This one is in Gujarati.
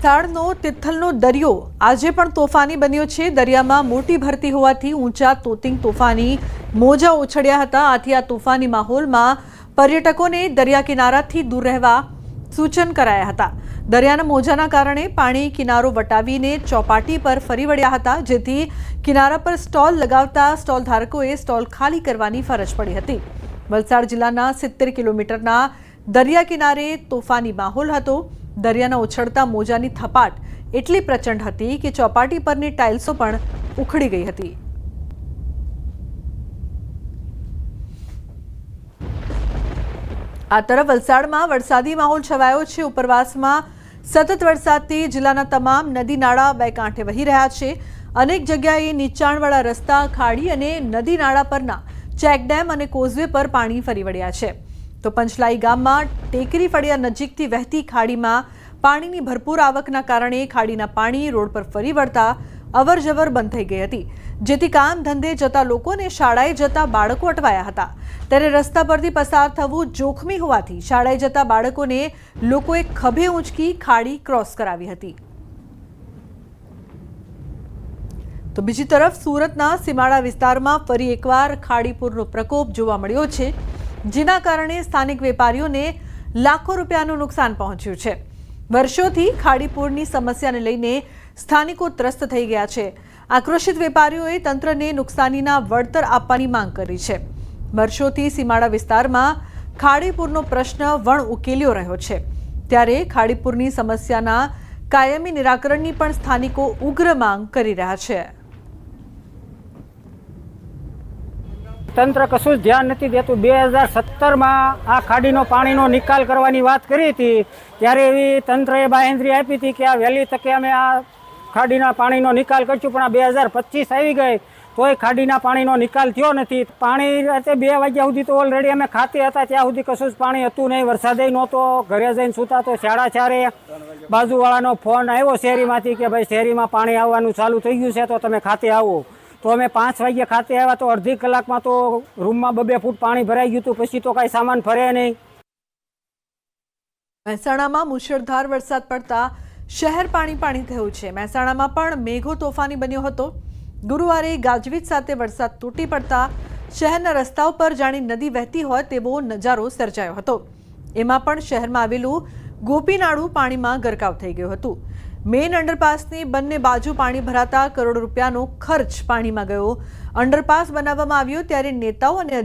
વલસાડનો તિથલનો દરિયો આજે પણ તોફાની બન્યો છે. દરિયામાં મોટી ભરતી હોવાથી ઊંચા તોતિંગ તોફાની મોજા ઉછળ્યા હતા. આથી આ તોફાની માહોલમાં પર્યટકોને દરિયા કિનારાથી દૂર રહેવા સૂચન કરાયા હતા. દરિયાના મોજાના કારણે પાણી કિનારો વટાવીને ચોપાટી પર ફરી વળ્યા હતા, જેથી કિનારા પર સ્ટોલ લગાવતા સ્ટોલ ધારકોએ સ્ટોલ ખાલી કરવાની ફરજ પડી હતી. વલસાડ જિલ્લાના સિત્તેર કિલોમીટરના દરિયા કિનારે તોફાની માહોલ હતો. દરિયાના ઉછળતા મોજાની થપાટ એટલી પ્રચંડ હતી કે ચોપાટી પરની ટાઇલ્સો પણ ઉખડી ગઈ હતી. આ તરફ વલસાડમાં વરસાદી માહોલ છવાયો છે. ઉપરવાસમાં સતત વરસાદથી જિલ્લાના તમામ નદી નાળા બે કાંઠે વહી રહ્યા છે. અનેક જગ્યાએ નીચાણવાળા રસ્તા, ખાડી અને નદી નાળા પરના ચેકડેમ અને કોઝવે પર પાણી ફરી વળ્યા છે. તો પંચલાઈ ગામમાં ટેકરી ફળિયા નજીકથી વહેતી ખાડીમાં પાણીની ભરપૂર આવકના કારણે ખાડીના પાણી રોડ પર ફરી વળતા અવરજવર બંધ થઈ ગઈ હતી, જેથી કામ ધંધે જતા લોકો અને શાળાએ જતા બાળકો અટવાયા હતા. ત્યારે રસ્તા પરથી પસાર થવું જોખમી હોવાથી શાળાએ જતા બાળકોને લોકોએ ખભે ઊંચકી ખાડી ક્રોસ કરાવી હતી. તો બીજી તરફ સુરતના સીમાડા વિસ્તારમાં ફરી એકવાર ખાડીપુરનો પ્રકોપ જોવા મળ્યો છે. જેના કારણે સ્થાનિક વેપારીઓને લાખો રૂપિયાનું નુકસાન પહોંચ્યું છે. વર્ષોથી ખાડીપુરની સમસ્યાને લઈને સ્થાનિકો ત્રસ્ત થઈ ગયા છે. આક્રોશિત વેપારીઓએ તંત્રને નુકસાનીના વળતર આપવાની માંગ કરી છે. વર્ષોથી સીમાડા વિસ્તારમાં ખાડીપુરનો પ્રશ્ન વણ ઉકેલ્યો રહ્યો છે. ત્યારે ખાડીપુરની સમસ્યાના કાયમી નિરાકરણની પણ સ્થાનિકો ઉગ્ર માંગ કરી રહ્યા છે. તંત્ર કશું જ ધ્યાન નથી દેતું. બે હજાર સત્તરમાં આ ખાડીનો પાણીનો નિકાલ કરવાની વાત કરી હતી, ત્યારે એવી તંત્રએ બાહેંધરી આપી હતી કે આ વહેલી તકે અમે આ ખાડીના પાણીનો નિકાલ કરીશું, પણ આ બે હજાર પચીસ આવી ગઈ, તોય ખાડીના પાણીનો નિકાલ થયો નથી. પાણી રાતે બે વાગ્યા સુધી તો ઓલરેડી અમે ખાતે હતા, ત્યાં સુધી કશું જ પાણી હતું નહીં. વરસાદે નહોતો, ઘરે જઈને સૂતા તો સાડા ચારે બાજુવાળાનો ફોન આવ્યો શેરીમાંથી કે ભાઈ શેરીમાં પાણી આવવાનું ચાલુ થઈ ગયું છે, તો તમે ખાતે આવો. તો અમે પાંચ વાગ્યે ખાતે આવ્યા તો અડધી કલાકમાં તો રૂમમાં બબે ફૂટ પાણી ભરાઈ ગયું હતું, પછી તો કાંઈ સામાન ફરે નહીં. મહેસાણામાં મુશળધાર વરસાદ પડતા શહેર પાણી પાણી થયું છે. મહેસાણામાં પણ મેઘો તોફાની બન્યો હતો. ગુરુવારે ગાજવીજ સાથે વરસાદ તૂટી પડતા શહેરના રસ્તાઓ પર જાણી નદી વહેતી હોય તેવો નજારો સર્જાયો હતો. એમાં પણ શહેરમાં આવેલું ગોપીનાળું પાણીમાં ગરકાવ થઈ ગયું હતું. મેઇન અંડરપાસની બંને બાજુ પાણી ભરાતા કરોડો રૂપિયાનો ખર્ચ પાણીમાં ગયો. અંડરપાસ બનાવવામાં આવ્યો ત્યારે નેતાઓ અને